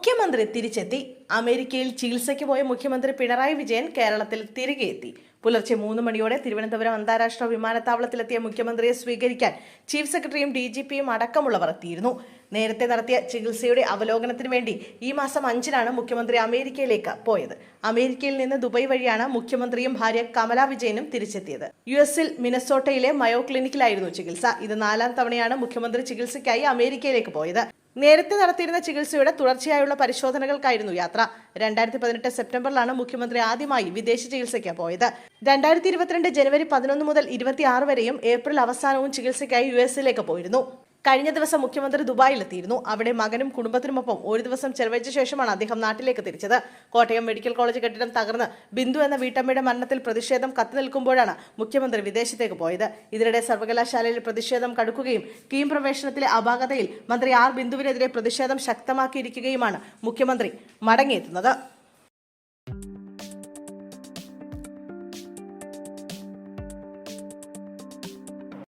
മുഖ്യമന്ത്രി തിരിച്ചെത്തി. അമേരിക്കയിൽ ചികിത്സയ്ക്ക് പോയ മുഖ്യമന്ത്രി പിണറായി വിജയൻ കേരളത്തിൽ തിരികെ എത്തി. പുലർച്ചെ മൂന്ന് മണിയോടെ തിരുവനന്തപുരം അന്താരാഷ്ട്ര വിമാനത്താവളത്തിലെത്തിയ മുഖ്യമന്ത്രിയെ സ്വീകരിക്കാൻ ചീഫ് സെക്രട്ടറിയും ഡി ജി പിയും അടക്കമുള്ളവർ എത്തിയിരുന്നു. നേരത്തെ നടത്തിയ ചികിത്സയുടെ അവലോകനത്തിന് വേണ്ടി ഈ മാസം അഞ്ചിനാണ് മുഖ്യമന്ത്രി അമേരിക്കയിലേക്ക് പോയത്. അമേരിക്കയിൽ നിന്ന് ദുബായ് വഴിയാണ് മുഖ്യമന്ത്രിയും ഭാര്യ കമല വിജയനും തിരിച്ചെത്തിയത്. യു എസിൽ മിനസോട്ടയിലെ മയോ ക്ലിനിക്കിലായിരുന്നു ചികിത്സ. ഇത് നാലാം തവണയാണ് മുഖ്യമന്ത്രി ചികിത്സയ്ക്കായി അമേരിക്കയിലേക്ക് പോയത്. നേരത്തെ നടത്തിയിരുന്ന ചികിത്സയുടെ തുടർച്ചയായുള്ള പരിശോധനകൾക്കായിരുന്നു യാത്ര. രണ്ടായിരത്തി പതിനെട്ട് സെപ്റ്റംബറിലാണ് മുഖ്യമന്ത്രി ആദ്യമായി വിദേശ ചികിത്സയ്ക്ക് പോയത്. രണ്ടായിരത്തി ഇരുപത്തിരണ്ട് ജനുവരി പതിനൊന്ന് മുതൽ ഇരുപത്തിയാറ് വരെയും ഏപ്രിൽ അവസാനവും ചികിത്സയ്ക്കായി യു എസിലേക്ക് പോയിരുന്നു. കഴിഞ്ഞ ദിവസം മുഖ്യമന്ത്രി ദുബായിലെത്തിയിരുന്നു. അവിടെ മകനും കുടുംബത്തിനുമൊപ്പം ഒരു ദിവസം ചെലവഴിച്ച ശേഷമാണ് അദ്ദേഹം നാട്ടിലേക്ക് തിരിച്ചത്. കോട്ടയം മെഡിക്കൽ കോളേജ് കെട്ടിടം തകർന്ന് ബിന്ദു എന്ന വീട്ടമ്മയുടെ മരണത്തിൽ പ്രതിഷേധം കത്തി നിൽക്കുമ്പോഴാണ് മുഖ്യമന്ത്രി വിദേശത്തേക്ക് പോയത്. ഇതിനിടെ സർവകലാശാലയിൽ പ്രതിഷേധം കടുക്കുകയും കീം പ്രവേശനത്തിലെ അപാകതയിൽ മന്ത്രി ആർ ബിന്ദുവിനെതിരെ പ്രതിഷേധം ശക്തമാക്കിയിരിക്കുകയുമാണ് മുഖ്യമന്ത്രി മടങ്ങിയെത്തുന്നത്.